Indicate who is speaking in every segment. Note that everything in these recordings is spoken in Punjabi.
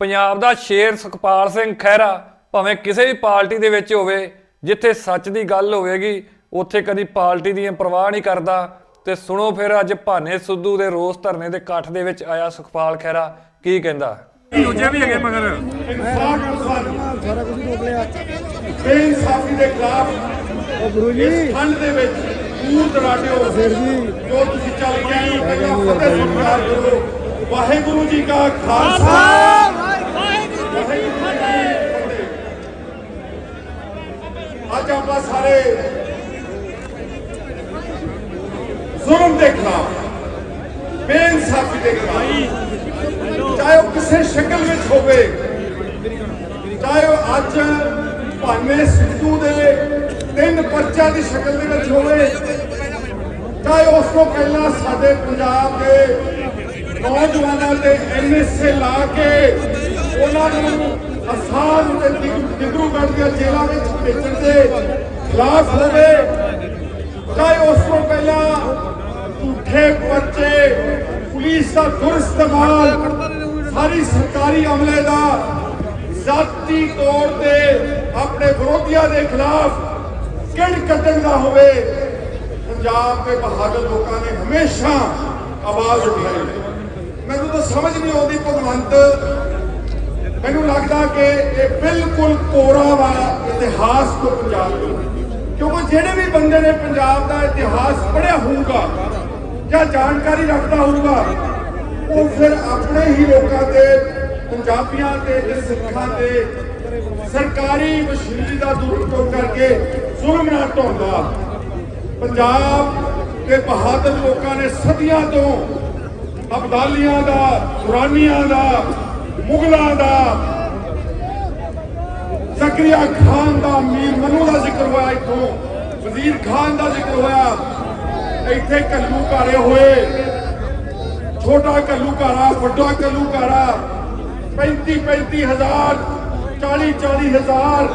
Speaker 1: ਪੰਜਾਬ ਦਾ ਸ਼ੇਰ ਸੁਖਪਾਲ ਸਿੰਘ ਖਹਿਰਾ ਭਾਵੇਂ ਕਿਸੇ ਵੀ ਪਾਰਟੀ ਦੇ ਵਿੱਚ ਹੋਵੇ ਜਿੱਥੇ ਸੱਚ ਦੀ ਗੱਲ ਹੋਵੇਗੀ ਉੱਥੇ ਕਦੀ ਪਾਰਟੀ ਦੀ ਪਰਵਾਹ ਨਹੀਂ ਕਰਦਾ। ਤੇ ਸੁਣੋ ਫਿਰ ਅੱਜ ਭਾਨੇ ਸਿੱਧੂ ਦੇ ਰੋਸ ਧਰਨੇ ਦੇ ਇਕੱਠ ਦੇ ਵਿੱਚ ਆਇਆ ਸੁਖਪਾਲ ਖਹਿਰਾ ਕੀ ਕਹਿੰਦਾ?
Speaker 2: ਦੂਜੇ ਵੀ ਹੈਗੇ ਮਗਰ।
Speaker 3: ਇਨਸਾਫ ਬੇਇਨਸਾਫੀ ਦੇ ਖਿਲਾਫ
Speaker 4: ਉਹ ਗੁਰੂ ਜੀ।
Speaker 3: ਠੰਡ ਦੇ ਵਿੱਚ ਦੂਰ ਦਰਾਡਿਓ
Speaker 4: ਸਿਰ ਜੀ।
Speaker 3: ਜੋ ਤੁਸੀਂ ਚੱਲ ਕੇ ਆਏ ਹੋ ਪਹਿਲਾਂ ਫਤਿਹ ਸਤਿਕਾਰ ਕਰੋ। ਵਾਹਿਗੁਰੂ ਜੀ ਕਾ ਖਾਲਸਾ ਵਾਹਿਗੁਰੂ ਜੀ ਕੀ ਫਤਿਹ ਅੱਜ ਆਪਾਂ ਸਾਰੇ। ਜ਼ੁਲਮ ਦੇ ਖਿਲਾਫ, ਬੇਇਨਸਾਫੀ ਦੇ ਖਿਲਾਫ। ਚਾਹੇ ਉਹ ਕਿਸੇ ਸ਼ਕਲ ਵਿੱਚ ਹੋਵੇ, ਚਾਹੇ ਉਹ ਅੱਜ ਭਾਨੇ ਸਿੱਧੂ ਦੇ ਤਿੰਨ ਪਰਚਾ ਦੀ ਸ਼ਕਲ ਦੇ ਵਿੱਚ ਹੋਵੇ, ਚਾਹੇ ਉਸ ਤੋਂ ਪਹਿਲਾਂ ਸਾਡੇ ਪੰਜਾਬ ਦੇ ਨੌਜਵਾਨਾਂ ਤੇ ਐਨਐਸਏ ਲਾ ਕੇ ਉਹਨਾਂ ਨੂੰ ਅਸਾਮ ਤੇ ਦਿਗ- ਦੀਆਂ ਜੇਲ੍ਹਾਂ ਵਿੱਚ ਭੇਜਣ ਦੇ ਖਿਲਾਫ ਹੋਵੇ, ਚਾਹੇ ਉਸ ਤੋਂ ਪਹਿਲਾਂ ਝੂਠੇ ਪਰਚੇ, ਪੁਲਿਸ ਦਾ ਦੁਰਇਸਤੇਮਾਲ, ਸਾਰੀ ਸਰਕਾਰੀ ਅਮਲੇ ਦਾ ਜ਼ਾਤੀ ਤੌਰ ਤੇ ਆਪਣੇ ਵਿਰੋਧੀਆਂ ਦੇ ਖਿਲਾਫ ਕਿਹੜ ਕੱਢਣ ਦਾ ਹੋਵੇ, ਪੰਜਾਬ ਦੇ ਬਹਾਦਰ ਲੋਕਾਂ ਨੇ ਹਮੇਸ਼ਾ ਆਵਾਜ਼ ਉਠਾਈ। ਮੈਨੂੰ ਤਾਂ ਸਮਝ ਨਹੀਂ ਆਉਂਦੀ ਭਗਵੰਤ ਮੈਨੂੰ ਲੱਗਦਾ ਕਿ ਇਹ ਬਿਲਕੁਲ ਕੋਰਾ ਵਾਲਾ ਇਤਿਹਾਸ ਤੋਂ ਪੰਜਾਬ ਤੋਂ ਕਿਉਂਕਿ ਜਿਹੜੇ ਵੀ ਬੰਦੇ ਨੇ ਪੰਜਾਬ ਦਾ ਇਤਿਹਾਸ ਪੜ੍ਹਿਆ ਹੋਊਗਾ ਜਾਂ ਜਾਣਕਾਰੀ ਰੱਖਦਾ ਹੋਊਗਾ, ਉਹ ਫਿਰ ਆਪਣੇ ਹੀ ਲੋਕਾਂ ਤੇ, ਪੰਜਾਬੀਆਂ ਤੇ ਤੇ ਸਿੱਖਾਂ ਤੇ ਸਰਕਾਰੀ ਮਸ਼ੀਨਰੀ ਦਾ ਦੁਰਉਪਯੋਗ ਕਰਕੇ ਜ਼ੁਲਮ ਨਾਲ ਢਾਉਂਦਾ ਪੰਜਾਬ ਦੇ ਬਹਾਦਰ ਲੋਕਾਂ ਨੇ ਸਦੀਆਂ ਤੋਂ ਅਬਦਾਲੀਆਂ ਦਾ ਦੁਰਾਨੀਆਂ ਦਾ ਮੁਗਲਾਂ ਦਾ ਜ਼ਕਰੀਆ ਖਾਨ ਦਾ ਮੀਰ ਮਨੂ ਦਾ ਜ਼ਿਕਰ ਹੋਇਆ ਇੱਥੋਂ। ਵਜ਼ੀਰ ਖਾਨ ਦਾ ਜ਼ਿਕਰ ਹੋਇਆ। ਇੱਥੇ ਕੱਲੂ ਘਾਰੇ ਹੋਏ। ਛੋਟਾ ਕੱਲੂ ਘਾਰਾ ਵੱਡਾ ਕੱਲੂ ਘਾਰਾ 35 35 ਹਜ਼ਾਰ 40 40 ਹਜ਼ਾਰ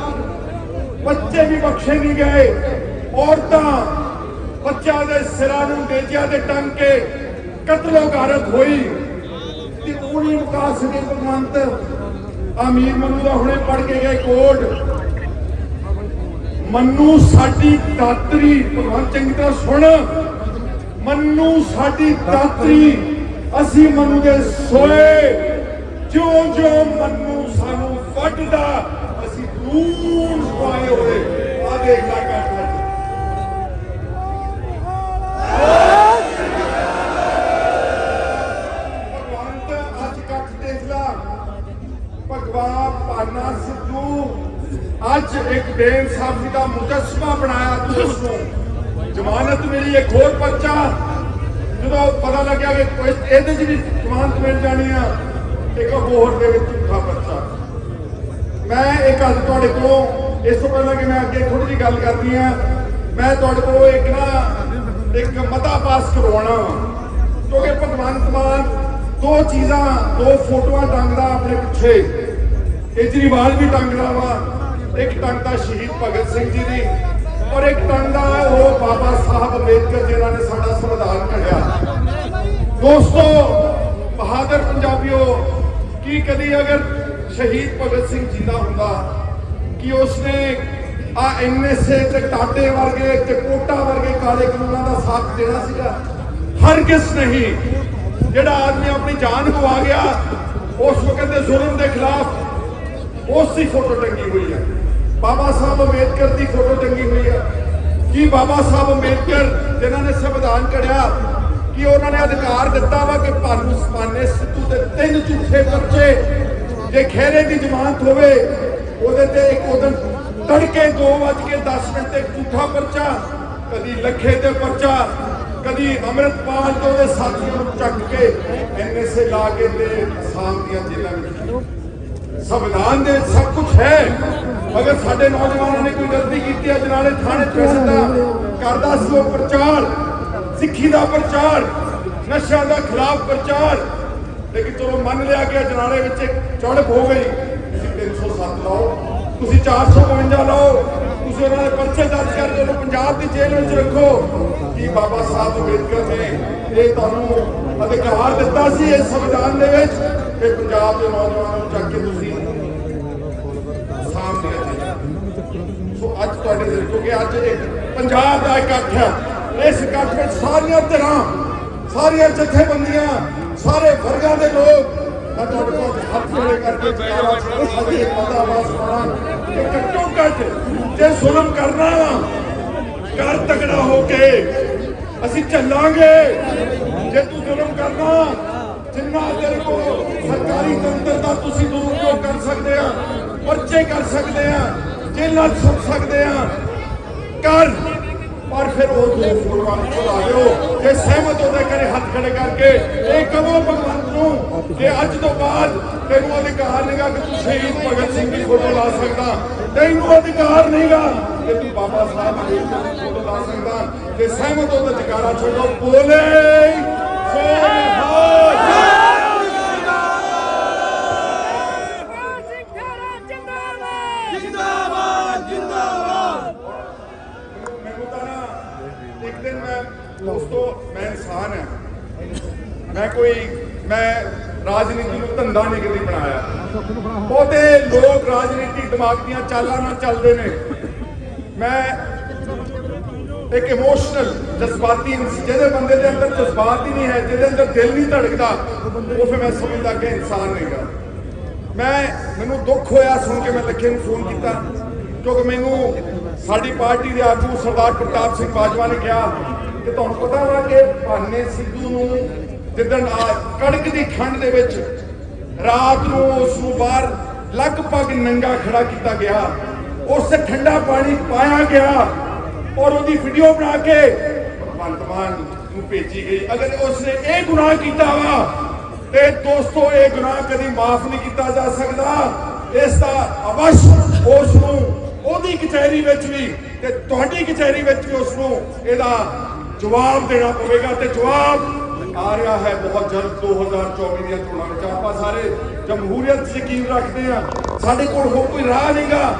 Speaker 3: ਬੱਚੇ ਵੀ ਬਖਸ਼ੇ ਨਹੀਂ ਗਏ। ਔਰਤਾਂ ਬੱਚਿਆਂ ਦੇ ਸਿਰਾਂ ਨੂੰ ਡੇਜਿਆਂ ਦੇ ਟੰਗ ਕੇ ਕਤਲੋ ਗਾਰਤ ਹੋਈ। ਤੇ ਉਹਨੇ ਵਿਕਾਸ ਦੇ ਭਗਵੰਤ। ਅਮੀਰ ਮਨੂ ਦਾ ਹੁਣੇ ਪੜ ਕੇ ਗਏ ਕੋਡ। ਮੰਨੂ ਸਾਡੀ ਦਾਤਰੀ ਭਗਵੰਤ ਚੰਗੀ ਤਰ੍ਹਾਂ ਸੁਣ। ਮੰਨੂ ਸਾਡੀ ਦਾਤਰੀ, ਅਸੀਂ ਮਨੂ ਦੇ ਸੋਏ। ਜਿਉਂ ਜਿਉਂ ਮੰਨੂ ਸਾਨੂੰ ਵੱਢਦਾ, ਅਸੀਂ ਦੂਰ ਸੁਆਏ ਹੋਏ। ਆ ਦੇਖ ਲੈ ਕੱਟ ਭਗਵੰਤ ਅੱਜ ਕੱਟ ਦੇਖ ਲਾ ਭਗਵਾਨ ਪਾਨਾ ਸਿੱਧੂ ਅੱਜ ਇੱਕ ਬੇਇਨਸਾਫੀ ਦਾ ਮੁਜੱਸਮਾ ਬਣਾਇਆ ਤੂੰ ਨੂੰ। ਜ਼ਮਾਨਤ ਮਿਲੀ ਇੱਕ ਹੋਰ ਪਰਚਾ, ਜਦੋਂ ਪਤਾ ਲੱਗਿਆ ਕਿ ਇਹਦੇ 'ਚ ਵੀ ਜ਼ਮਾਨਤ ਮਿਲ ਜਾਣੀ ਆ ਇੱਕ ਹੋਰ ਦੇ ਵਿੱਚ ਝੂਠਾ ਪਰਚਾ। ਮੈਂ ਇੱਕ ਅੱਜ ਤੁਹਾਡੇ ਕੋਲੋਂ, ਇਸ ਤੋਂ ਪਹਿਲਾਂ ਕਿ ਮੈਂ ਅੱਗੇ ਥੋੜੀ ਜਿਹੀ ਗੱਲ ਕਰਦੀ ਆ, ਮੈਂ ਤੁਹਾਡੇ ਕੋਲੋਂ ਇੱਕ ਨਾ, ਇੱਕ ਮਤਾ ਪਾਸ ਕਰਵਾਉਣਾ ਵਾ। ਕਿਉਂਕਿ ਭਗਵੰਤ ਮਾਨ ਦੋ ਚੀਜ਼ਾਂ, ਦੋ ਫੋਟੋਆਂ ਟੰਗਦਾ ਆਪਣੇ ਪਿੱਛੇ। ਕੇਜਰੀਵਾਲ ਵੀ ਟੰਗਦਾ ਵਾ ਇੱਕ ਟੰਗ ਦਾ ਸ਼ਹੀਦ ਭਗਤ ਸਿੰਘ ਜੀ ਦੀ ਔਰ ਇੱਕ ਟੰਗ ਦਾ ਉਹ ਬਾਬਾ ਸਾਹਿਬ ਅੰਬੇਦਕਰ ਜਿਨ੍ਹਾਂ ਨੇ ਸਾਡਾ ਸੰਵਿਧਾਨ ਘੜਿਆ ਦੋਸਤੋ, ਬਹਾਦਰ ਪੰਜਾਬੀਓ, ਕੀ ਕਦੀ ਅਗਰ ਸ਼ਹੀਦ ਭਗਤ ਸਿੰਘ ਜਿੰਦਾ ਹੁੰਦਾ ਕਿ ਉਸਨੇ ਆ ਐਨਐਸਏ ਤੇ ਟਾਟੇ ਵਰਗੇ ਤੇ ਕੋਟਾ ਵਰਗੇ ਕਾਲੇ ਕਾਨੂੰਨਾਂ ਦਾ ਸਾਥ ਦੇਣਾ ਸੀਗਾ? ਹਰ ਹਰਗਿਜ਼ ਨਹੀਂ। ਜਿਹੜਾ ਆਦਮੀ ਆਪਣੀ ਜਾਨ ਗਵਾ ਗਿਆ, ਉਸ ਵਕਤ ਦੇ ਜ਼ੁਲਮ ਦੇ ਖਿਲਾਫ ਉਸ ਦੀ ਫੋਟੋ ਟੰਗੀ ਹੋਈ ਹੈ। ਬਾਬਾ ਸਾਹਿਬ ਅੰਬੇਦਕਰ ਦੀ ਫੋਟੋ ਟੰਗੀ ਹੋਈ ਹੈ ਕੀ ਬਾਬਾ ਸਾਹਿਬ ਅੰਬੇਦਕਰ, ਜਿਨ੍ਹਾਂ ਨੇ ਸੰਵਿਧਾਨ ਘੜਿਆ ਕਿ ਉਹਨਾਂ ਨੇ ਅਧਿਕਾਰ ਦਿੱਤਾ ਵਾ ਕਿ ਭਾਨੂ ਸਮਾਨੇ ਸਿੱਧੂ ਦੇ ਤਿੰਨ ਝੂਠੇ ਬੱਚੇ ਜੇ ਖੇਰੇ ਦੀ ਜ਼ਮਾਨਤ ਹੋਵੇ, ਉਹਦੇ ਤੇ ਇੱਕ ਉਦੋਂ ਤੜਕੇ 2:10 ਮਿੰਟ ਤੇ ਝੂਠਾ ਪਰਚਾ, ਕਦੀ ਲੱਖੇ ਤੇ ਪਰਚਾ, ਕਦੀ ਅੰਮ੍ਰਿਤਪਾਲ ਤੋਂ ਉਹਦੇ ਸਾਥੀਆਂ ਨੂੰ ਚੱਕ ਕੇ ਐਨਐਸਏ ਲਾ ਕੇ ਤੇ ਅਸਾਮ ਦੀਆਂ ਜੇਲ੍ਹਾਂ ਵਿੱਚ। ਸੰਵਿਧਾਨ ਦੇ ਸਭ ਕੁਝ ਹੈ। ਅਗਰ ਸਾਡੇ ਨੌਜਵਾਨਾਂ ਨੇ ਕੋਈ ਗਲਤੀ ਕੀਤੀ ਅੱਜ ਨਾਲੇ ਥਾਣੇ ਪੈਸੇ ਦਾ ਕਰਦਾ ਸੀ ਉਹ ਪ੍ਰਚਾਰ, ਸਿੱਖੀ ਦਾ ਪ੍ਰਚਾਰ, ਨਸ਼ਿਆਂ ਦਾ ਖਿਲਾਫ ਪ੍ਰਚਾਰ। ਲੇਕਿਨ ਚਲੋ ਮੰਨ ਲਿਆ ਕਿ ਅਜਨਾਲੇ ਵਿੱਚ ਇੱਕ ਝੜਪ ਹੋ ਗਈ। ਤੁਸੀਂ 307 ਲਾਓ, ਤੁਸੀਂ 452 ਲਾਓ, ਤੁਸੀਂ ਉਹਨਾਂ ਦੇ ਪਰਚੇ ਦਰਜ ਕਰਕੇ ਉਹਨੂੰ ਪੰਜਾਬ ਦੀ ਜੇਲ੍ਹ ਵਿੱਚ ਰੱਖੋ। ਕਿ ਬਾਬਾ ਸਾਹਿਬ ਅੰਬੇਦਕਰ ਨੇ ਇਹ ਤੁਹਾਨੂੰ ਅਧਿਕਾਰ ਦਿੱਤਾ ਸੀ ਇਸ ਸੰਵਿਧਾਨ ਦੇ ਵਿੱਚ? ਕਿ ਪੰਜਾਬ ਦੇ ਨੌਜਵਾਨਾਂ ਨੂੰ ਚੱਕ ਕੇ ਹੁੰਦੀਆਂ ਚਾਹੀਦੀਆਂ ਸੋ ਅੱਜ ਤੁਹਾਡੇ ਦਿਲ ਕਿਉਂਕਿ ਅੱਜ ਇੱਕ ਪੰਜਾਬ ਦਾ ਇਕੱਠ ਹੈ। ਇਸ ਇਕੱਠ ਵਿੱਚ ਸਾਰੀਆਂ ਧਿਰਾਂ, ਸਾਰੀਆਂ ਜਥੇਬੰਦੀਆਂ, ਸਾਰੇ ਵਰਗਾਂ ਦੇ ਲੋਕ ਮੈਂ ਤੁਹਾਡੇ ਕੋਲ ਹੱਥ ਜੋੜੇ ਕਰਕੇ ਜਵਾਬ ਅੱਜ ਇਹ ਪਤਾ ਵਾਸ ਕਰਾਂ ਕਿ ਘੱਟੋ ਘੱਟ ਜੇ ਜ਼ੁਲਮ ਕਰਨਾ ਵਾ ਕਰ ਤਕੜਾ ਹੋ ਕੇ ਅਸੀਂ ਚੱਲਾਂਗੇ। ਜੇ ਤੂੰ ਜ਼ੁਲਮ ਕਰਨਾ ਜਿੰਨਾ ਤੇਰੇ ਕੋਲ ਸਰਕਾਰੀ ਤੰਤਰ ਦਾ ਤੁਸੀਂ ਦੁਰਉਪਯੋਗ ਕਰ ਸਕਦੇ ਆ, ਪਰਚੇ ਕਰ ਸਕਦੇ ਆ, ਜੇਲ੍ਹਾਂ ਸੁੱਟ ਸਕਦੇ ਆ, ਕਰ। ਪਰ ਫਿਰ ਉਹ ਦੋ ਨੂੰ ਲਾ ਦਿਓ, ਜੇ ਸਹਿਮਤ ਉਹਦੇ ਕਰੇ ਹੱਥ ਖੜੇ ਕਰਕੇ। ਇਹ ਕਹੋ ਭਗਵੰਤ ਨੂੰ? ਕਿ ਅੱਜ ਤੋਂ ਬਾਅਦ ਤੈਨੂੰ ਅਧਿਕਾਰ ਨਹੀਂਗਾ ਕਿ ਤੂੰ ਸ਼ਹੀਦ ਭਗਤ ਸਿੰਘ ਦੀ ਫੋਟੋ ਲਾ ਸਕਦਾ। ਤੈਨੂੰ ਅਧਿਕਾਰ ਨਹੀਂਗਾ ਕਿ ਤੂੰ ਬਾਬਾ ਸਾਹਿਬ ਅੰਬੇਡਕਰ ਦੀ ਫੋਟੋ ਲਾ ਸਕਦਾ। ਤੇ ਸਹਿਮਤ ਉਹਦਾ ਤਾਂ ਜਕਾਰਾ ਛੱਡੋ। ਬੋਲੇ। ਮੈਨੂੰ ਤਾਂ ਨਾ ਦੋਸਤੋ ਮੈਂ ਇਨਸਾਨ ਹਾਂ ਮੈਂ ਕੋਈ ਮੈਂ ਰਾਜਨੀਤੀ ਨੂੰ ਧੰਦਾ ਨਹੀਂ ਕਦੀ ਬਣਾਇਆ ਬਹੁਤੇ ਲੋਕ ਰਾਜਨੀਤੀ ਦਿਮਾਗ ਦੀਆਂ ਚਾਲਾਂ ਨਾਲ ਚੱਲਦੇ ਨੇ ਮੈਂ ਇੱਕ ਇਮੋਸ਼ਨਲ ਜਜ਼ਬਾਤੀ ਜਿਹਦੇ ਬੰਦੇ ਦੇ ਅੰਦਰ ਜਜ਼ਬਾਤ ਹੀ ਨਹੀਂ ਹੈ, ਜਿਹਦੇ ਅੰਦਰ ਦਿਲ ਨਹੀਂ ਧੜਕਦਾ, ਉਹ ਫਿਰ ਮੈਂ ਸਮਝਦਾ ਕਿ ਇਨਸਾਨ ਨਹੀਂਗਾ ਮੈਂ, ਮੈਨੂੰ ਦੁੱਖ ਹੋਇਆ ਸੁਣ ਕੇ ਮੈਂ ਲੱਖੇ ਨੂੰ ਫੋਨ ਕੀਤਾ, ਕਿਉਂਕਿ ਮੈਨੂੰ ਸਾਡੀ ਪਾਰਟੀ ਦੇ ਆਗੂ ਸਰਦਾਰ ਪ੍ਰਤਾਪ ਸਿੰਘ ਬਾਜਵਾ ਨੇ ਕਿਹਾ ਕਿ ਤੁਹਾਨੂੰ ਪਤਾ ਵਾ ਕਿ ਭਾਨੇ ਸਿੱਧੂ ਨੂੰ ਜਿੱਦਣ ਕੜਕ ਦੀ ਠੰਡ ਦੇ ਵਿੱਚ ਰਾਤ ਨੂੰ ਉਸ ਨੂੰ ਬਾਹਰ ਲਗਭਗ ਨੰਗਾ ਖੜਾ ਕੀਤਾ ਗਿਆ, ਉਸ ਤੇ ਠੰਡਾ ਪਾਣੀ ਪਾਇਆ ਗਿਆ ਔਰ ਉਹਦੀ ਵੀਡੀਓ ਬਣਾ ਕੇ ਭਗਵੰਤ ਨੂੰ ਭੇਜੀ ਗਈ। ਅਗਰ ਉਸਨੇ ਇਹ ਗੁਨਾਹ ਕੀਤਾ ਵਾ, ਤੇ ਦੋਸਤੋ, ਇਹ ਗੁਨਾਹ ਕਦੀ ਮਾਫ ਨਹੀਂ ਕੀਤਾ ਜਾ ਸਕਦਾ। ਇਸ ਦਾ ਅਵਸ਼ ਉਸ ਨੂੰ, ਉਹਦੀ ਕਚਹਿਰੀ ਵਿੱਚ ਵੀ ਤੇ ਤੁਹਾਡੀ ਕਚਹਿਰੀ ਵਿੱਚ ਵੀ ਉਸ ਨੂੰ ਇਹਦਾ ਜਵਾਬ ਦੇਣਾ ਪਵੇਗਾ ਤੇ ਜਵਾਬ ਆ ਰਿਹਾ ਹੈ ਬਹੁਤ ਜਲਦ 2024 ਦੀਆਂ ਚੋਣਾਂ ਵਿੱਚ। ਆਪਾਂ ਸਾਰੇ ਜਮਹੂਰੀਅਤ ਯਕੀਨ ਰੱਖਦੇ ਆ ਸਾਡੇ ਕੋਲ ਹੋਰ ਕੋਈ ਰਾਹ ਨਹੀਂਗਾ।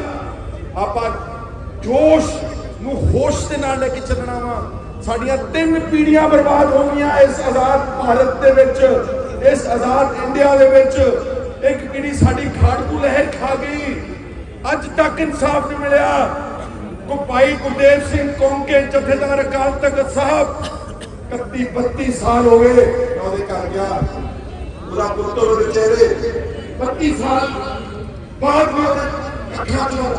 Speaker 3: ਆਪਾਂ ਜੋਸ਼ ਨੂੰ ਹੋਸ਼ ਦੇ ਨਾਲ ਲੈ ਕੇ ਚੱਲਣਾ ਵਾ। ਸਾਡੀਆਂ ਤਿੰਨ ਪੀੜ੍ਹੀਆਂ ਬਰਬਾਦ ਹੋ ਗਈਆਂ ਇਸ ਆਜ਼ਾਦ ਭਾਰਤ ਦੇ ਵਿੱਚ, ਇਸ ਆਜ਼ਾਦ ਇੰਡੀਆ ਦੇ ਵਿੱਚ। ਇੱਕ ਪੀੜ੍ਹੀ ਸਾਡੀ ਖਾੜਕੂ ਲਹਿਰ ਖਾ ਗਈ। ਅੱਜ ਤੱਕ ਇਨਸਾਫ ਨਹੀਂ ਮਿਲਿਆ। ਕੋ ਭਾਈ ਗੁਰਦੇਵ ਸਿੰਘ ਕੌਂਕੇ, ਜਥੇਦਾਰ ਅਕਾਲ ਤਖਤ ਸਾਹਿਬ 31 32 ਸਾਲ ਹੋ ਗਏ ਉਹਦੇ ਘਰ ਗਿਆ। ਉਹਦਾ ਪੁੱਤਰ ਉਹਦੇ ਚਿਹਰੇ 32 ਸਾਲ ਬਾਅਦ ਵਿੱਚ ਅੱਖਾਂ ਚੋਂ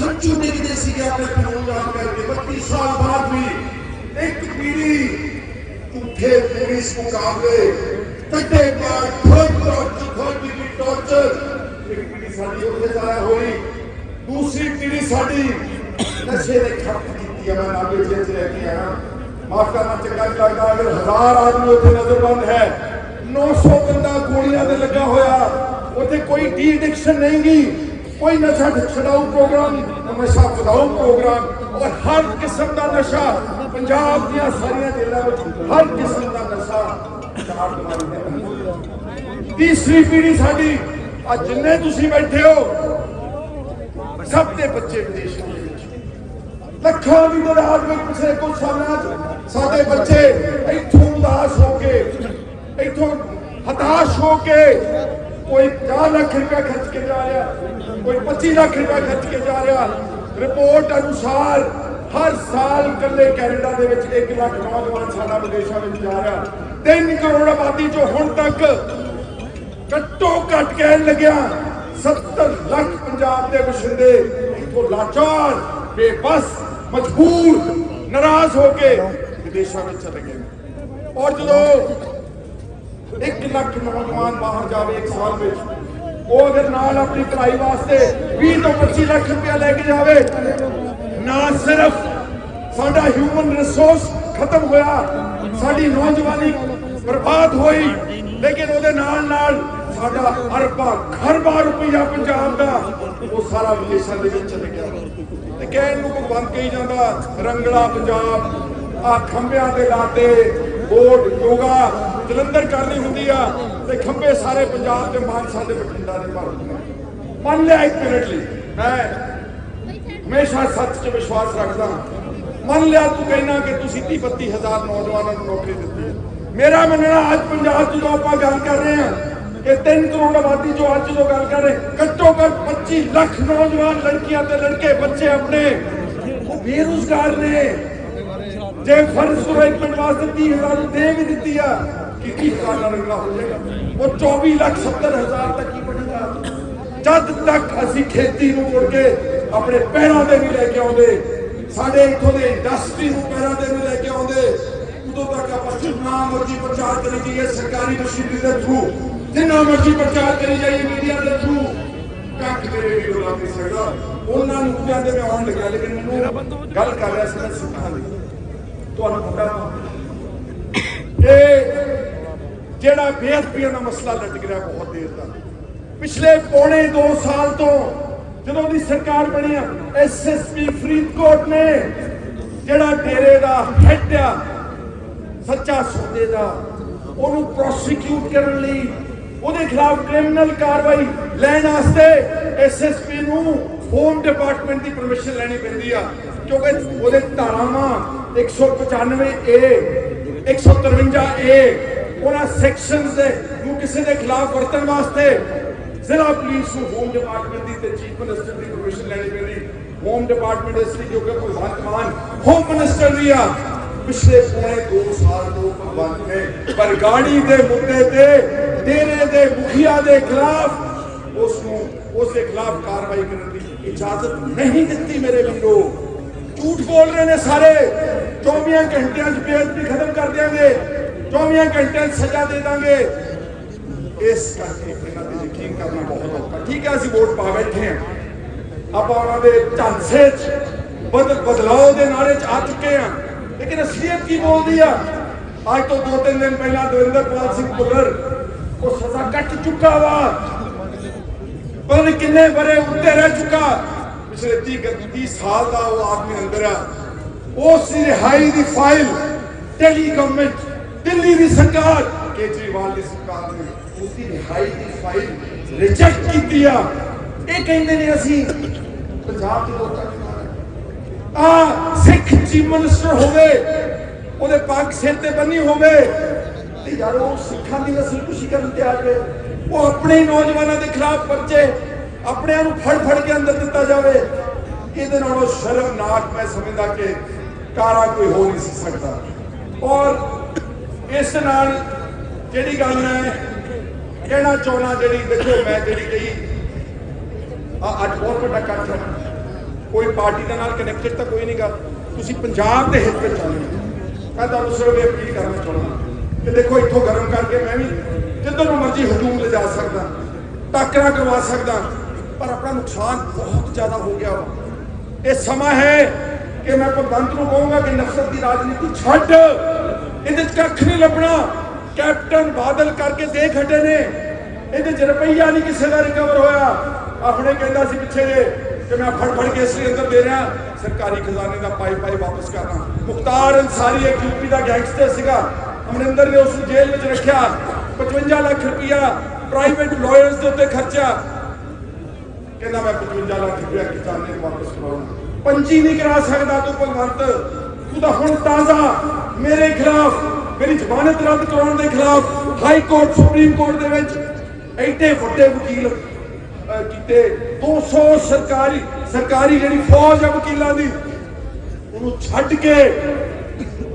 Speaker 3: ਹੰਝੂ ਨਿਕਲਦੇ ਸੀਗੇ ਆਪਣੇ ਕਾਨੂੰਨ ਕਰਕੇ 32 ਸਾਲ ਬਾਅਦ ਵੀ ਇੱਕ ਪੀੜੀ ਝੂਠੇ ਪੁਲਿਸ ਮੁਕਾਬਲੇ ਕੱਟੇ ਬਾਹਰ ਖੋਜ ਟੋਚ ਖੋਜ ਦੀ ਟੋਰਚਰ ਇੱਕ ਪੀੜੀ ਸਾਡੀ ਉੱਥੇ ਜ਼ਾਇਆ ਹੋਈ, ਦੂਸਰੀ ਪੀੜੀ ਸਾਡੀ ਨਸ਼ੇ ਦੇ ਖੱਪ ਕੀਤੀ ਆ, ਮੈਂ ਨਾਲੇ ਜੇਲ੍ਹ 'ਚ ਰਹਿ ਕੇ ਆਇਆ। ਮਾਫ ਕਰਨਾ ਚੰਗਾ ਨਹੀਂ ਲੱਗਦਾ, ਅਗਰ ਹਜ਼ਾਰ ਆਦਮੀ ਉੱਥੇ ਨਜ਼ਰਬੰਦ ਹੈ 900 ਬੰਦਾ ਗੋਲੀਆਂ ਤੇ ਲੱਗਾ ਹੋਇਆ, ਉੱਥੇ ਕੋਈ ਡੀ ਐਡਿਕਸ਼ਨ ਨਹੀਂ ਕੋਈ ਨਸ਼ਾ ਛਡਾਊ ਪ੍ਰੋਗਰਾਮ, ਨਸ਼ਾ ਵਧਾਊ ਪ੍ਰੋਗਰਾਮ, ਔਰ ਹਰ ਕਿਸਮ ਦਾ ਨਸ਼ਾ ਪੰਜਾਬ ਦੀਆਂ ਸਾਰੀਆਂ ਜੇਲ੍ਹਾਂ ਵਿੱਚ ਹਰ ਕਿਸਮ ਦਾ ਨਸ਼ਾ ਚਾਰ ਦਿਵਾਰੀ ਤੀਸਰੀ ਪੀੜ੍ਹੀ ਸਾਡੀ ਆ ਜਿੰਨੇ ਤੁਸੀਂ ਬੈਠੇ ਹੋ, ਸਭ ਦੇ ਬੱਚੇ ਵਿਦੇਸ਼ਾਂ ਲੱਖਾਂ ਦੀ ਤਾਦਾਦ ਵਿੱਚ ਪਿਛਲੇ ਕੁਝ ਸਾਲਾਂ 'ਚ ਸਾਡੇ ਬੱਚੇ ਇੱਥੋਂ ਉਦਾਸ ਹੋ ਕੇ, ਇੱਥੋਂ ਹਤਾਸ਼ ਹੋ ਕੇ ਕੋਈ 50 ਲੱਖ ਰੁਪਏ ਖਰਚ ਕੇ ਜਾ ਰਿਹਾ, ਕੋਈ 25 ਲੱਖ ਰੁਪਏ ਖਰਚ ਕੇ ਜਾ ਰਿਹਾ। ਰਿਪੋਰਟ ਅਨੁਸਾਰ ਹਰ ਸਾਲ ਇਕੱਲੇ ਕੈਨੇਡਾ ਦੇ ਵਿੱਚ 1 ਲੱਖ ਨੌਜਵਾਨ ਸਾਡਾ ਵਿਦੇਸ਼ਾਂ ਵਿੱਚ ਜਾ ਰਿਹਾ। 3 ਕਰੋੜ ਆਬਾਦੀ ਚੋਂ ਹੁਣ ਤੱਕ ਘੱਟੋ ਘੱਟ ਕਹਿਣ ਲੱਗਿਆ 70 ਲੱਖ ਪੰਜਾਬ ਦੇ ਵਸਿੰਦੇ ਇਥੋਂ ਲਾਚਾਰ, ਬੇਬਸ, ਮਜਬੂਰ, ਨਾਰਾਜ਼ ਹੋ ਕੇ ਵਿਦੇਸ਼ਾਂ ਵਿੱਚ ਚਲੇ ਗਏ। ਔਰ ਜਦੋਂ 1 ਲੱਖ ਨੌਜਵਾਨ ਬਾਹਰ ਜਾਵੇ ਇੱਕ ਸਾਲ ਵਿੱਚ, ਉਹ ਅਗਰ ਨਾਲ ਆਪਣੀ ਪੜ੍ਹਾਈ ਵਾਸਤੇ 20 ਤੋਂ 25 ਲੱਖ ਰੁਪਇਆ ਲੈ ਕੇ ਜਾਵੇ। ਨਾ ਸਿਰਫ ਸਾਡਾ ਹਿਊਮਨ ਰਿਸੋਰਸ ਖਤਮ ਹੋਇਆ, ਸਾਡੀ ਨੌਜਵਾਨੀ ਬਰਬਾਦ ਹੋਈ, ਲੇਕਿਨ ਉਹਦੇ ਨਾਲ ਨਾਲ ਸਾਡਾ ਅਰਬਾਂ, ਖਰਬਾਂ ਰੁਪਈਆ ਪੰਜਾਬ ਦਾ, ਉਹ ਸਾਰਾ ਵਿਦੇਸ਼ਾਂ ਦੇ ਵਿੱਚ ਚਲੇ ਗਿਆ। ਤੇ ਕਹਿਣ ਨੂੰ ਕੋਈ ਬੰਦ ਕਹੀ ਜਾਂਦਾ, ਰੰਗਲਾ ਪੰਜਾਬ ਆ ਖੰਭਿਆਂ ਦੇ ਲਾਤੇ ਬੋਰਡ ਯੋਗਾ, ਜਲੰਧਰ ਕਰਨੀ ਹੁੰਦੀ ਆ, ਤੇ ਖੰਭੇ ਸਾਰੇ ਪੰਜਾਬ ਦੇ ਮਾਨਸਾ ਦੇ ਬਠਿੰਡਾ ਦੇ ਭਰ ਹੁੰਦੇ ਮੰਨ ਲਿਆ ਇੱਕ ਮਿੰਟ ਲਈ। ਮੈਂ ਹਮੇਸ਼ਾ ਸੱਚ 'ਚ ਵਿਸ਼ਵਾਸ ਰੱਖਦਾ ਮੰਨ ਲਿਆ ਤੂੰ ਕਹਿਣਾ ਕਿ ਤੁਸੀਂ 30 32 ਨੌਜਵਾਨਾਂ ਨੂੰ ਨੌਕਰੀ ਦਿੱਤੀ ਹੈ। ਮੇਰਾ ਮੰਨਣਾ ਅੱਜ ਪੰਜਾਬ 'ਚ ਜੋ ਆਪਾਂ ਗੱਲ ਕਰ ਰਹੇ ਹਾਂ ਕਿ 3 ਕਰੋੜ ਆਬਾਦੀ ਜੋ ਅੱਜ ਜੋ ਗੱਲ ਕਰ ਰਹੇ, ਘੱਟੋ ਘੱਟ 25 ਲੱਖ ਨੌਜਵਾਨ ਲੜਕੀਆਂ ਤੇ ਲੜਕੇ ਬੱਚੇ ਆਪਣੇ। ਉਹ ਬੇਰੁਜ਼ਗਾਰ ਨੇ। ਜੇ ਫਰਜ਼ ਕਰੋ ਇੱਕ ਮਿੰਟ ਵਾਸਤੇ 30000 ਨੂੰ ਦੇ ਵੀ ਦਿੱਤੀ ਆ, ਕਿ ਕੀ ਕਾਲਾ ਰੰਗਲਾ ਹੋ ਜਾਏਗਾ? ਉਹ 24 ਲੱਖ 70 ਹਜ਼ਾਰ ਤੱਕ ਹੀ ਬਣੇਗਾ। ਜਦ ਤੱਕ ਅਸੀਂ ਖੇਤੀ ਨੂੰ ਮੁੜ ਕੇ ਆਪਣੇ ਪੈਰਾਂ ਤੇ ਵੀ ਲੈ ਕੇ ਆਉਂਦੇ। ਸਾਡੇ ਇੱਥੋਂ ਦੇ ਇੰਡਸਟਰੀ ਨੂੰ ਪੈਰਾਂ ਤੇ ਵੀ ਲੈ ਕੇ ਆਉਂਦੇ। ਉਦੋਂ ਤੱਕ ਆਪਾਂ ਜਿੰਨਾ ਮਰਜ਼ੀ ਪ੍ਰਚਾਰ ਕਰੀ ਜਾਈਏ ਸਰਕਾਰੀ ਮਸ਼ੀਨਰੀ ਦੇ ਥਰੂ ਜਿੰਨਾ ਮਰਜ਼ੀ ਪ੍ਰਚਾਰ ਕਰੀ ਜਾਈਏ ਮੀਡੀਆ ਦੇ ਥਰੂ ਕੱਖ ਤੇਰੇ ਵੀ ਲੋਲਾ ਨਹੀਂ ਸਕਦਾ। ਉਹਨਾਂ ਨੂੰ ਕਹਿੰਦੇ ਮੈਂ ਆਉਣ ਲੱਗਿਆ, ਲੇਕਿਨ ਮੈਨੂੰ ਗੱਲ ਕਰ ਰਿਹਾ ਸੀ ਮੈਂ ਸੁਣਾ ਦੀ। ਤੁਹਾਨੂੰ ਪਤਾ ਇਹ ਜਿਹੜਾ ਬੇਅਦਬੀਆਂ ਦਾ ਮਸਲਾ ਲਟਕ ਰਿਹਾ ਬਹੁਤ ਦੇਰ ਦਾ। ਪਿਛਲੇ ਪੌਣੇ 2 ਸਾਲ ਤੋਂ ਜਦੋਂ ਦੀ ਸਰਕਾਰ ਬਣੀ ਆ ਐਸਐਸਪੀ ਫਰੀਦਕੋਟ ਨੇ ਜਿਹੜਾ ਡੇਰੇ ਦਾ ਹੈਡ ਆ, ਸੱਚਾ ਸੌਦੇ ਦਾ, ਉਹਨੂੰ ਪ੍ਰੋਸੀਕਿਊਟ ਕਰਨ ਲਈ ਉਹਦੇ ਖਿਲਾਫ ਕ੍ਰਿਮੀਨਲ ਕਾਰਵਾਈ ਲੈਣ ਵਾਸਤੇ ਐਸਐਸਪੀ ਨੂੰ ਹੋਮ ਡਿਪਾਰਟਮੈਂਟ ਦੀ ਪਰਮਿਸ਼ਨ ਲੈਣੀ ਪੈਂਦੀ ਆ। ਕਿਉਂਕਿ ਉਹਦੇ ਧਾਰਾਵਾਂ 195 ਏ 153 ਏ ਉਹਨਾਂ ਸੈਕਸ਼ਨਸ ਦੇ ਨੂੰ ਕਿਸੇ ਦੇ ਖਿਲਾਫ ਵਰਤਣ ਵਾਸਤੇ ਜ਼ਿਲ੍ਹਾ ਪੁਲਿਸ ਨੂੰ ਹੋਮ ਡਿਪਾਰਟਮੈਂਟ ਦੀ ਤੇ ਚੀਫ ਮਿਨਿਸਟਰ ਦੀ ਪਰਮਿਸ਼ਨ ਲੈਣੀ ਪੈਂਦੀ। ਹੋਮ ਡਿਪਾਰਟਮੈਂਟ ਇਸ ਲਈ ਕਿਉਂਕਿ ਭਗਵੰਤ ਮਾਨ ਹੋਮ ਮਿਨਿਸਟਰ ਵੀ ਆ। ਪਿਛਲੇ ਪੌਣੇ 2 ਸਾਲ ਤੋਂ ਭਗਵੰਤ ਨੇ ਬਰਗਾੜੀ ਦੇ ਮੁੱਦੇ ਤੇ, ਡੇਰੇ ਦੇ ਮੁਖੀਆ ਦੇ ਖਿਲਾਫ ਉਸ ਨੂੰ, ਉਸ ਦੇ ਖਿਲਾਫ ਕਾਰਵਾਈ ਕਰਨ ਦੀ ਇਜਾਜ਼ਤ ਨਹੀਂ ਦਿੱਤੀ ਮੇਰੇ ਵੀਰੋ। ਝੂਠ ਬੋਲ ਰਹੇ ਨੇ ਸਾਰੇ। 24 ਘੰਟਿਆਂ 'ਚ ਬੇਅਦਬੀ ਖਤਮ ਕਰ ਦਿਆਂਗੇ। 24 ਘੰਟਿਆਂ 'ਚ ਸਜ਼ਾ ਦੇ ਦਾਂਗੇ। ਇਸ ਕਰਕੇ ਕਰਨਾ ਬਹੁਤ ਠੀਕ ਹੈ, ਅਸੀਂ ਵੋਟ ਪਾ ਬੈਠੇ ਹਾਂ। ਆਪਾਂ ਉਹਨਾਂ ਦੇ ਝਾਂਸੇ 'ਚ ਬਦ ਬਦਲਾਅ ਦੇ ਨਾਰੇ 'ਚ ਆ ਚੁੱਕੇ ਹਾਂ। ਲੇਕਿਨ ਅਸਲੀਅਤ ਕੀ ਬੋਲਦੀ ਆ, ਅੱਜ ਤੋਂ ਦੋ ਤਿੰਨ ਦਿਨ ਪਹਿਲਾਂ ਦਵਿੰਦਰਪਾਲ ਸਿੰਘ ਭੁੱਲਰ, ਉਹ ਸਜ਼ਾ ਕੱਟ ਚੁੱਕਾ ਵਾ। ਪਤਾ ਨਹੀਂ ਕਿੰਨੇ ਬਰੇ ਉੱਤੇ ਰਹਿ ਚੁੱਕਾ। ਪਿਛਲੇ 30 30 ਸਾਲ ਦਾ ਉਹ ਆਦਮੀ ਅੰਦਰ ਆ। ਉਸ ਰਿਹਾਈ ਦੀ ਫਾਈਲ ਦਿੱਲੀ ਗਵਰਨਮੈਂਟ ਦਿੱਲੀ ਦੀ ਸਰਕਾਰ, ਕੇਜਰੀਵਾਲ ਦੀ ਸਰਕਾਰ ਨੇ ਉਸ ਰਿਹਾਈ ਦੀ ਫਾਈਲ। ਰਿਜੈਕਟ ਕੀਤੀ ਆ। ਇਹ ਕਹਿੰਦੇ ਨੇ ਅਸੀਂ ਪੰਜਾਬ ਦੇ ਲੋਕਾਂ ਦੇ ਆ ਸਿੱਖ ਚੀਫ ਮਿਨਿਸਟਰ ਹੋਵੇ, ਉਹਦੇ ਪੱਗ ਸਿਰ ਤੇ ਬੰਨੀ ਹੋਵੇ, ਤੇ ਯਾਰ ਉਹ ਸਿੱਖਾਂ ਦੀ ਨਸਲ ਖੁਸ਼ੀ ਕਰਨ ਤੇ ਆ ਗਏ ਉਹ ਆਪਣੇ ਨੌਜਵਾਨਾਂ ਦੇ ਖਿਲਾਫ ਪਰਚੇ ਆਪਣਿਆਂ ਨੂੰ ਫੜ ਫੜ ਕੇ ਅੰਦਰ ਦਿੱਤਾ ਜਾਵੇ। ਇਹਦੇ ਨਾਲੋਂ ਸ਼ਰਮਨਾਕ ਮੈਂ ਸਮਝਦਾ ਕਿ ਕਾਰਾ ਕੋਈ ਹੋ ਨਹੀਂ ਸੀ ਸਕਦਾ। ਔਰ ਇਸ ਨਾਲ ਜਿਹੜੀ ਗੱਲ ਮੈਂ ਕਹਿਣਾ ਚਾਹੁੰਦਾ ਜਿਹੜੀ ਦੇਖੋ, ਮੈਂ ਜਿਹੜੀ ਕਹੀ, ਆ ਅੱਜ ਬਹੁਤ ਵੱਡਾ ਇਕੱਠ ਹੈ। ਕੋਈ ਪਾਰਟੀ ਦੇ ਨਾਲ ਕਨੈਕਟਡ ਤਾਂ ਕੋਈ ਨਹੀਂਗਾ ਤੁਸੀਂ ਪੰਜਾਬ ਦੇ ਹਿੱਤ ਵਿੱਚ ਆਉਂਦੇ ਮੈਂ ਤੁਹਾਨੂੰ ਸਿਰਫ ਇਹ ਅਪੀਲ ਕਰਨਾ ਚਾਹੁੰਦਾ ਕਿ ਦੇਖੋ, ਇੱਥੋਂ ਗਰਮ ਕਰਕੇ ਮੈਂ ਵੀ ਜਿੱਧਰ ਨੂੰ ਮਰਜ਼ੀ ਹਜੂਮ ਲਿਜਾ ਸਕਦਾ, ਟਾਕਰਾ ਕਰਵਾ ਸਕਦਾ, ਪਰ ਆਪਣਾ ਨੁਕਸਾਨ ਬਹੁਤ ਜ਼ਿਆਦਾ ਹੋ ਗਿਆ ਵਾ। ਇਹ ਸਮਾਂ ਹੈ ਕਿ ਮੈਂ ਭਗਵੰਤ ਨੂੰ ਕਹੂੰਗਾ ਕਿ ਨਫ਼ਰਤ ਦੀ ਰਾਜਨੀਤੀ ਛੱਡ। ਇਹਦੇ 'ਚ ਕੱਖ ਨਹੀਂ ਲੱਭਣਾ। ਕੈਪਟਨ ਬਾਦਲ ਕਰਕੇ ਦੇਖ ਹਟੇ ਨੇ। ਇਹਦੇ 'ਚ ਰੁਪਈਆ ਨਹੀਂ ਕਿਸੇ ਦਾ ਰਿਕਵਰ ਹੋਇਆ। ਆਪਣੇ ਕਹਿੰਦਾ ਸੀ ਪਿੱਛੇ ਜੇ ਕਿ ਮੈਂ ਫੜ ਫੜ ਕੇ ਇਸ ਅੰਦਰ ਦੇ ਰਿਹਾ। ਸਰਕਾਰੀ ਖਜ਼ਾਨੇ ਦਾ ਪਾਈ ਪਾਈ ਵਾਪਸ ਕਰਨਾ। ਮੁਖਤਾਰ ਅਨਸਾਰੀ ਇੱਕ ਯੂਪੀ ਦਾ ਗੈਂਗਸਟਰ ਸੀਗਾ। ਅਮਰਿੰਦਰ ਨੇ ਉਸ ਜੇਲ੍ਹ ਵਿੱਚ ਰੱਖਿਆ। 55 ਲੱਖ ਰੁਪਇਆ ਪ੍ਰਾਈਵੇਟ ਲਾਇਰਸ ਦੇ ਉੱਤੇ ਖਰਚਿਆ। ਕਹਿੰਦਾ ਮੈਂ 55 ਲੱਖ ਰੁਪਇਆ ਖਜ਼ਾਨੇ ਨੂੰ ਵਾਪਸ ਕਰਾਉਣਾ ਪੰਜੀ ਨਹੀਂ ਕਰਾ ਸਕਦਾ ਤੂੰ ਭਗਵੰਤ। ਤੂੰ ਤਾਂ ਹੁਣ ਤਾਜ਼ਾ। ਮੇਰੇ ਖਿਲਾਫ, ਮੇਰੀ ਜ਼ਮਾਨਤ ਰੱਦ ਕਰਾਉਣ ਦੇ ਖਿਲਾਫ ਹਾਈ ਕੋਰਟ, ਸੁਪਰੀਮ ਕੋਰਟ ਦੇ ਵਿੱਚ ਐਡੇ ਵੱਡੇ ਵਕੀਲ ਅਹ, ਕੀਤੇ। 200 ਸਰਕਾਰੀ ਸਰਕਾਰੀ ਜਿਹੜੀ ਫੌਜ ਆ ਵਕੀਲਾਂ ਦੀ ਉਹਨੂੰ ਛੱਡ ਕੇ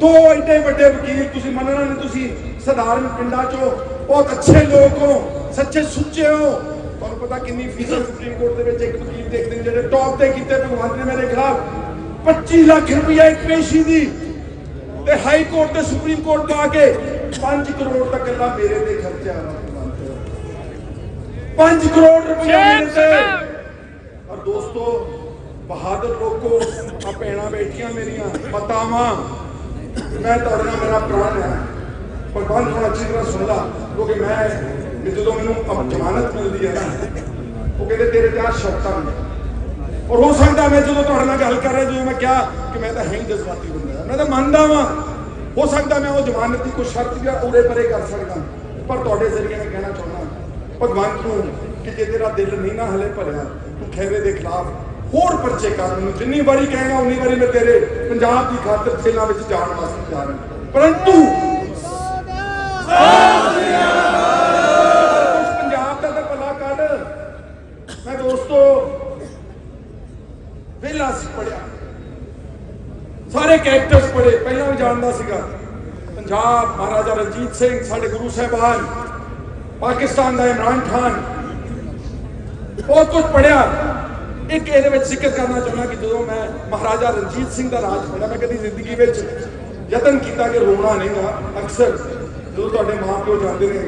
Speaker 3: ਦੋ ਐਡੇ ਵੱਡੇ ਵਕੀਲ ਤੁਸੀਂ ਮੰਨਣਾ ਨਹੀਂ ਤੁਸੀਂ ਸਧਾਰਨ ਪਿੰਡਾਂ ਚੋਂ ਬਹੁਤ ਅੱਛੇ ਲੋਕ ਹੋ ਸੱਚੇ ਸੁੱਚੇ ਹੋ। ਤੁਹਾਨੂੰ ਪਤਾ ਕਿੰਨੀ ਫੀਸ ਸੁਪਰੀਮ ਕੋਰਟ ਦੇ ਵਿੱਚ ਇੱਕ ਵਕੀਲ ਦੇਖਦੇ ਨੇ ਜਿਹੜੇ ਟੌਪ ਤੇ ਕੀਤੇ ਭਗਵੰਤ ਨੇ ਮੇਰੇ ਖਿਲਾਫ। 25 ਲੱਖ ਰੁਪਇਆ ਇੱਕ ਪੇਸ਼ੀ ਦੀ। ਤੇ ਹਾਈ ਕੋਰਟ ਤੇ ਸੁਪਰੀਮ ਕੋਰਟ ਤੋਂ ਆ ਕੇ 5 ਕਰੋੜ ਤੱਕ ਕੱਲਾ ਮੇਰੇ ਤੇ ਖਰਚਾ 5 ਕਰੋੜ ਮੇਰੇ ਤੇ ਔਰ ਦੋਸਤੋ ਬਹਾਦਰ ਲੋਕੋ ਆ ਭੈਣਾਂ ਬੈਠੀਆਂ ਮੇਰੀਆਂ ਬਤਾਵਾਂ ਮੈਂ ਤੁਹਾਡੇ ਨਾਲ ਮੇਰਾ ਪ੍ਰਾਣ ਹੈ। ਭਗਵਾਨ ਨੂੰ ਅੱਛੀ ਤਰ੍ਹਾਂ ਸੁਣ ਲਾ ਕਿਉਂਕਿ ਮੈਂ ਜਦੋਂ ਮੈਨੂੰ ਜ਼ਮਾਨਤ ਮਿਲਦੀ ਹੈ ਨਾ ਉਹ ਕਹਿੰਦੇ ਤੇਰੇ ਆ ਸ਼ਰਤਾਂ ਨੇ। ਔਰ ਹੋ ਸਕਦਾ ਮੈਂ ਜਦੋਂ ਤੁਹਾਡੇ ਨਾਲ ਗੱਲ ਕਰ ਰਿਹਾ ਜਿਵੇਂ ਮੈਂ ਕਿਹਾ ਕਿ ਮੈਂ ਤਾਂ ਹੈ ਹੀ ਜਜ਼ਬਾਤੀ ਬੰਦਾ ਮੈਂ ਤਾਂ ਮੰਨਦਾ ਵਾਂ। ਹੋ ਸਕਦਾ ਮੈਂ ਉਹ ਜ਼ਮਾਨਤ ਦੀ ਕੋਈ ਸ਼ਰਤ ਵੀ ਉਰੇ ਪਰੇ ਕਰ ਸਕਦਾ। ਪਰ ਤੁਹਾਡੇ ਜ਼ਰੀਏ ਮੈਂ ਕਹਿਣਾ ਚਾਹੁੰਦਾ ਭਗਵੰਤ ਨੂੰ ਕਿ ਜੇ ਤੇਰਾ ਦਿਲ ਨਹੀਂ ਨਾ ਹਲੇ ਭਰਿਆ, ਤੂੰ ਖੈਰੇ ਦੇ ਖਿਲਾਫ ਹੋਰ ਪਰਚੇ ਕਰ ਮੈਨੂੰ। ਜਿੰਨੀ ਵਾਰੀ ਕਹੇਗਾ, ਉਨੀ ਵਾਰੀ ਮੈਂ ਤੇਰੇ ਪੰਜਾਬ ਦੀ ਖਾਤਰ ਜੇਲ੍ਹਾਂ ਵਿੱਚ ਜਾਣ ਵਾਸਤੇ ਜਾ ਰਿਹਾ ਪਰੰਤੂ ਕੁਝ ਮੈਂ ਦੋਸਤੋ ਵੇਲਾ ਸੀ ਪੜਿਆ। ਸਾਰੇ ਕੈਰੈਕਟਰਸ ਪੜੇ ਪਹਿਲਾਂ ਵੀ ਜਾਣਦਾ ਸੀਗਾ, ਪੰਜਾਬ ਮਹਾਰਾਜਾ ਰਣਜੀਤ ਸਿੰਘ, ਸਾਡੇ ਗੁਰੂ ਸਾਹਿਬਾਨ ਪਾਕਿਸਤਾਨ ਦਾ ਇਮਰਾਨ ਖਾਨ। ਬਹੁਤ ਕੁਝ ਪੜਿਆ, ਇੱਕ ਇਹਦੇ ਵਿੱਚ ਜ਼ਿਕਰ ਕਰਨਾ ਚਾਹੁੰਦਾ ਕਿ ਜਦੋਂ ਮੈਂ ਮਹਾਰਾਜਾ ਰਣਜੀਤ ਸਿੰਘ ਦਾ ਰਾਜ ਪੜਿਆ ਮੈਂ ਕਦੀ ਜ਼ਿੰਦਗੀ ਵਿੱਚ ਯਤਨ ਕੀਤਾ ਕਿ ਰੋਣਾ ਨਹੀਂਗਾ ਅਕਸਰ ਜਦੋਂ ਤੁਹਾਡੇ ਮਾਂ ਪਿਓ ਜਾਂਦੇ ਨੇ,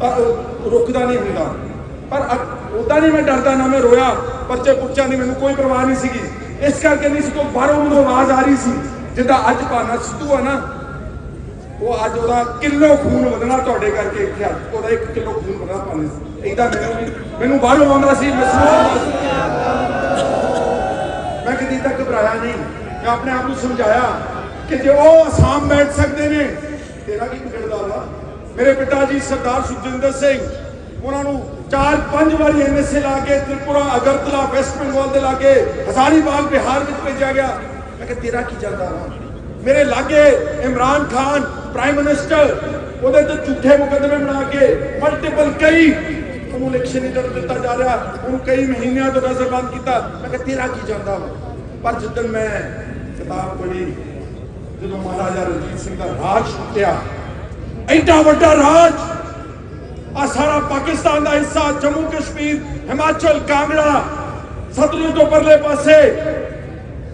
Speaker 3: ਤਾਂ ਉਹ ਰੁਕਦਾ ਨਹੀਂ ਹੁੰਦਾ। ਪਰ ਉਦਾਂ ਨਹੀਂ ਮੈਂ ਡਰਦਾ, ਨਾ ਮੈਂ ਰੋਇਆ, ਪਰਚੇ ਪੁਰਚਾਂ ਦੀ ਮੈਨੂੰ ਕੋਈ ਪਰਵਾਹ ਨਹੀਂ ਸੀਗੀ। ਇਸ ਕਰਕੇ ਨਹੀਂ ਸੀ ਕੋਈ ਬਾਹਰੋਂ ਮੈਨੂੰ ਆਵਾਜ਼ ਆ ਰਹੀ ਸੀ। ਜਿੱਦਾਂ ਅੱਜ ਭਾਨਾ ਸਿੱਧੂ ਆ ਨਾ ਉਹ ਅੱਜ ਉਹਦਾ ਕਿਲੋ ਖੂਨ ਵਧਣਾ ਤੁਹਾਡੇ ਕਰਕੇ ਇੱਥੇ ਅੱਜ। ਉਹਦਾ 1 ਕਿਲੋ ਖੂਨ ਵਧਣਾ ਪਾਣੇ ਸੀ ਇਦਾਂ ਮੈਨੂੰ ਵੀ ਮੈਨੂੰ ਬਾਹਰੋਂ ਆਉਂਦਾ ਸੀ ਮਹਿਸੂਸ ਮੈਂ ਕਦੀ ਤੱਕ ਘਬਰਾਇਆ ਨਹੀਂ। ਮੈਂ ਆਪਣੇ ਆਪ ਨੂੰ ਸਮਝਾਇਆ ਕਿ ਜੇ ਉਹ ਅਸਾਮ ਬੈਠ ਸਕਦੇ ਨੇ, ਤੇਰਾ ਕੀ ਵਿਗੜਦਾ ਵਾ? ਮੇਰੇ ਪਿਤਾ ਜੀ ਸਰਦਾਰ ਸੁਖਜਿੰਦਰ ਸਿੰਘ, ਉਹਨਾਂ ਨੂੰ ਚਾਰ ਪੰਜ ਵਾਰੀ ਐਨਐਸਏ ਲਾ ਕੇ, ਤ੍ਰਿਪੁਰਾ, ਅਗਰਤਲਾ, ਵੈਸਟ ਬੰਗਾਲ ਦੇ ਲਾਗੇ ਹਜ਼ਾਰੀਬਾਗ, ਬਿਹਾਰ ਵਿੱਚ ਭੇਜਿਆ ਗਿਆ। ਮੈਂ ਕਿਹਾ, ਤੇਰਾ ਕੀ ਚੱਲਦਾ ਵਾ? ਮੇਰੇ ਲਾਗੇ ਇਮਰਾਨ ਖਾਨ ਪ੍ਰਾਈਮ ਮਿਨਿਸਟਰ ਉਹਦੇ ਤੇ ਝੂਠੇ ਮੁਕੱਦਮੇ ਬਣਾ ਕੇ ਮਲਟੀਪਲ ਕਈ ਉਹਨੂੰ ਇਲੈਕਸ਼ਨ ਨਹੀਂ ਲੜਨ ਦਿੱਤਾ ਜਾ ਰਿਹਾ। ਉਹਨੂੰ ਕਈ ਮਹੀਨਿਆਂ ਤੋਂ ਨਜ਼ਰਬੰਦ ਕੀਤਾ। ਮੈਂ ਕਿਹਾ, ਤੇਰਾ ਕੀ ਜਾਂਦਾ ਪਰ ਜਦੋਂ ਮੈਂ ਕਿਤਾਬ ਪੜ੍ਹੀ, ਜਦੋਂ ਮਹਾਰਾਜਾ ਰਣਜੀਤ ਸਿੰਘ ਦਾ ਰਾਜ ਟੁੱਟਿਆ, ਐਡਾ ਵੱਡਾ ਰਾਜ ਆ ਸਾਰਾ ਪਾਕਿਸਤਾਨ ਦਾ ਹਿੱਸਾ, ਜੰਮੂ ਕਸ਼ਮੀਰ, ਹਿਮਾਚਲ, ਕਾਂਗੜਾ, ਸਤਲੁਜ ਤੋਂ ਪਰਲੇ ਪਾਸੇ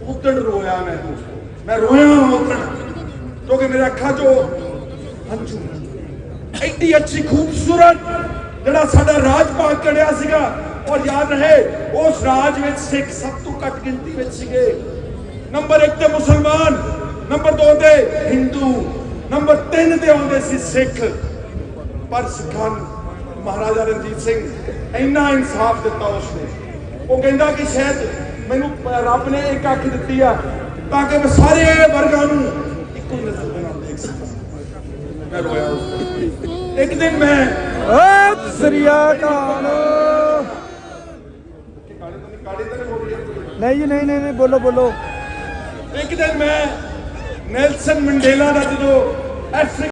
Speaker 3: ਉਦੜ ਰੋਇਆ ਮੈਂ ਦੋਸਤੋ। ਮੈਂ ਰੋਇਆ ਉਦੜ ਕਿਉਂਕਿ ਮੇਰੇ ਅੱਖਾਂ 'ਚੋਂ ਹੰਝੂ ਐਡੀ ਅੱਛੀ ਖੂਬਸੂਰਤ ਜਿਹੜਾ ਸਾਡਾ ਰਾਜ ਭਾਗ ਕੜਿਆ ਸੀਗਾ, ਔਰ ਯਾਦ ਰਹੇ, ਉਸ ਰਾਜ ਵਿੱਚ ਸਿੱਖ ਸਭ ਤੋਂ ਘੱਟ ਗਿਣਤੀ ਵਿੱਚ ਸੀਗੇ। ਨੰਬਰ 1 ਤੇ ਮੁਸਲਮਾਨ, ਨੰਬਰ 2 ਤੇ ਹਿੰਦੂ, ਨੰਬਰ 3 ਤੇ ਆਉਂਦੇ ਸੀ ਸਿੱਖ। ਪਰ ਸਿੱਖਾਂ ਨੂੰ ਮਹਾਰਾਜਾ ਰਣਜੀਤ ਸਿੰਘ ਇੰਨਾ ਇਨਸਾਫ ਦਿੱਤਾ ਉਸਨੇ। ਉਹ ਕਹਿੰਦਾ ਕਿ ਸ਼ਾਇਦ ਮੈਨੂੰ ਰੱਬ ਨੇ ਇੱਕ ਅੱਖ ਦਿੱਤੀ ਆ, ਤਾਂ ਕਿ ਮੈਂ ਸਾਰੇ ਵਰਗਾਂ ਨੂੰ ਇੱਕੋ ਮੈਂ ਰੋਇਆ ਉਸ ਦਿਨ। ਇੱਕ ਦਿਨ ਮੈਂ
Speaker 2: ਓਏ ਸ੍ਰੀ ਅਕਾਲ
Speaker 3: ਕਾਲੇ ਤੋਂ ਕਾਲੇ ਤਾਂ ਨਹੀਂ।
Speaker 2: ਨਹੀਂ ਜੀ ਨਹੀਂ ਬੋਲੋ ਬੋਲੋ
Speaker 3: ਇੱਕ ਦਿਨ ਮੈਂ ਨੈਲਸਨ ਮੰਡੇਲਾ ਦਾ ਜਦੋਂ ਅਫਰੀਕਾ